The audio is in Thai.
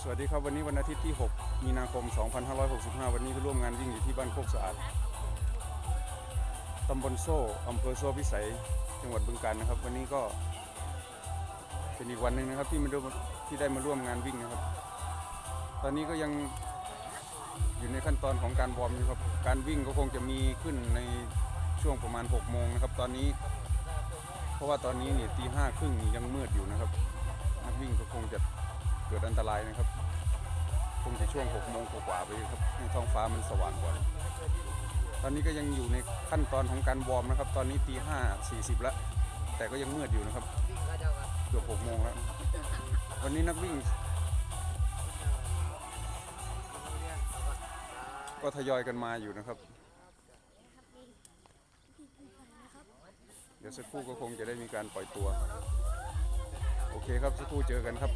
สวัสดีครับวันนี้วันอาทิตย์ที่ 6 มีนาคม 2565 วันนี้ไปร่วมงานวิ่งอยู่ที่บ้านโคกสะอาดตำบลโซ่อำเภอโซ่พิสัย จังหวัดบึงกาฬนะครับ วันนี้ก็เป็นอีกวันหนึ่งนะครับที่มาร่วมที่ได้มาร่วมงานวิ่งนะครับ ตอนนี้ก็ยังอยู่ในขั้นตอนของการวอร์มอยู่ครับ การวิ่งก็คงจะมีขึ้นในช่วงประมาณ 6 โมงนะครับ ตอนนี้ เพราะว่าตอนนี้เนี่ยตีห้าครึ่งยังมืดอยู่นะครับ นักวิ่งก็คงจะ เกิดอันตรายนะครับคงจะช่วง6โมงกว่าไปครับให้ท้องฟ้ามันสว่างกว่าตอนนี้ก็ยังอยู่ในขั้นตอนของการวอร์มนะครับ ตอนนี้ตีห้าสี่สิบแล้ว แต่ก็ยังมืดอยู่นะครับเกือบ6โมงแล้ว วันนี้นักวิ่ง ก็ทยอยกันมาอยู่นะครับ เดี๋ยวสักครู่ก็คงจะได้มีการปล่อยตัว โอเคครับสักครู่เจอกันครับ